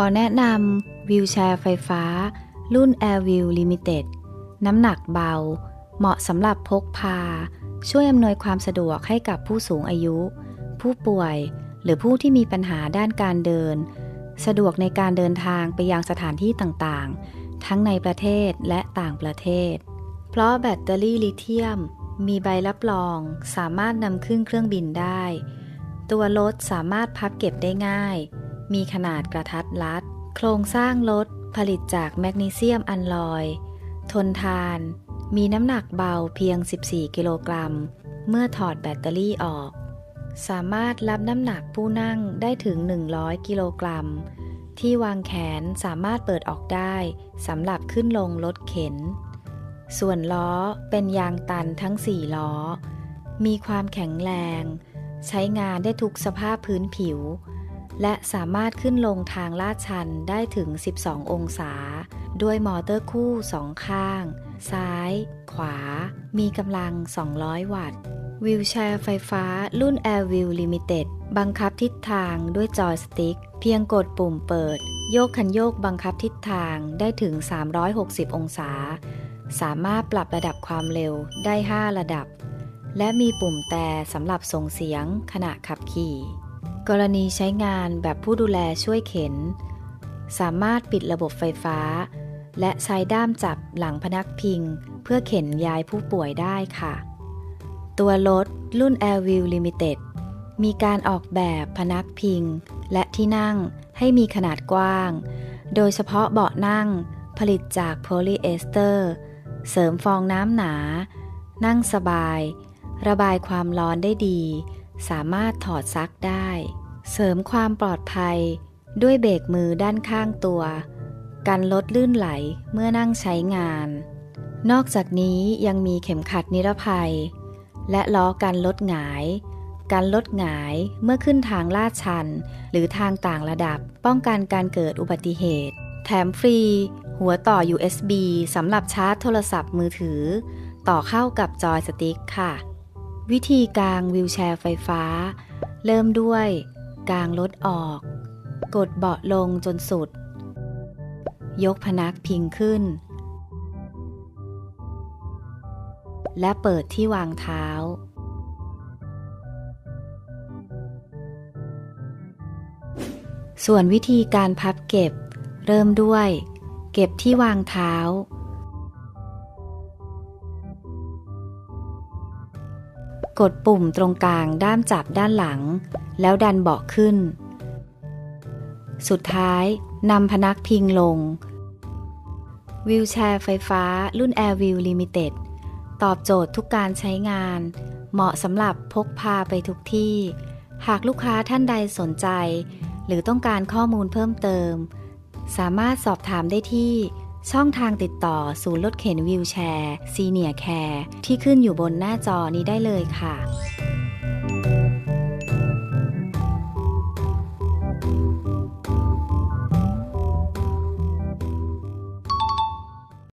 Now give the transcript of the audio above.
อแนะนำวิวแชร์ไฟฟ้า รุ่น Airview Limited น้ำหนักเบา เหมาะสำหรับพกพา ช่วยอำนวยความสะดวกให้กับผู้สูงอายุ ผู้ป่วยหรือผู้ที่มีปัญหาด้านการเดิน สะดวกในการเดินทางไปยังสถานที่ต่างๆ ทั้งในประเทศและต่างประเทศ เพราะแบตเตอรี่ลิเธียม มีใบรับรอง สามารถนำขึ้นเครื่องบินได้ ตัวรถสามารถพับเก็บได้ง่าย มีขนาดกระทัดรัด โครงสร้างรถผลิตจากแมกนีเซียมอัลลอย ทนทาน มีน้ำหนักเบาเพียง 14 กิโลกรัม เมื่อถอดแบตเตอรี่ออก สามารถรับน้ำหนักผู้นั่งได้ถึง 100 กิโลกรัม ที่วางแขนสามารถเปิดออกได้สำหรับขึ้นลงรถเข็น ส่วนล้อเป็นยางตันทั้ง 4 ล้อ มีความแข็งแรง ใช้งานได้ทุกสภาพพื้นผิว และสามารถขึ้นลงทางลาดชันได้ถึง 12 องศา ด้วยมอเตอร์คู่สองข้าง ซ้าย ขวา มีกำลัง 200 วัตต์ วิวแชร์ไฟฟ้ารุ่น Airview Limited บังคับทิศทางด้วยจอยสติ๊ก เพียงกดปุ่มเปิด โยกคันโยกบังคับทิศทางได้ถึง 360 องศา สามารถปรับระดับความเร็วได้ 5 ระดับ และมีปุ่มแต่สำหรับส่งเสียงขณะขับขี่ กรณีใช้งานแบบผู้ดูแลช่วยเข็น สามารถปิดระบบไฟฟ้า และใช้ด้ามจับหลังพนักพิง เพื่อเข็นย้ายผู้ป่วยได้ค่ะ ตัวรถรุ่น Airview Limited มีการออกแบบพนักพิง และที่นั่งให้มีขนาดกว้าง โดยเฉพาะเบาะนั่งผลิตจากโพลีเอสเตอร์ เสริมฟองน้ำหนา นั่งสบาย ระบายความร้อนได้ดี สามารถถอดซักได้ เสริมความปลอดภัย ด้วยเบรกมือด้านข้างตัว กันลดลื่นไหลเมื่อนั่งใช้งาน นอกจากนี้ยังมีเข็มขัดนิรภัย และล้อกันลดหงายการลดหงายเมื่อขึ้นทางลาดชัน หรือทางต่างระดับป้องกันการเกิดอุบัติเหตุ แถมฟรี หัวต่อ USB สำหรับชาร์จโทรศัพท์มือถือ ต่อเข้ากับจอยสติ๊กค่ะ วิธีกางวิวแชร์ไฟฟ้า เริ่มด้วย กางรถออก กดเบาะลงจนสุด ยกพนักพิงขึ้น และเปิดที่วางเท้า ส่วนวิธีการพับเก็บ เริ่มด้วย เก็บที่วางเท้า กดปุ่มตรงกลางด้ามจับด้านหลัง แล้วดันเบาะขึ้น สุดท้ายนำพนักพิงลง วิวแชร์ไฟฟ้ารุ่น Airview Limited ตอบโจทย์ทุกการใช้งาน เหมาะสำหรับพกพาไปทุกที่ หากลูกค้าท่านใดสนใจ หรือต้องการข้อมูลเพิ่มเติม สามารถสอบถามได้ที่ ช่องทางติดต่อศูนย์รถเข็นวิวแชร์ซีเนียร์แคร์ที่ขึ้นอยู่บนหน้าจอนี้ได้เลยค่ะ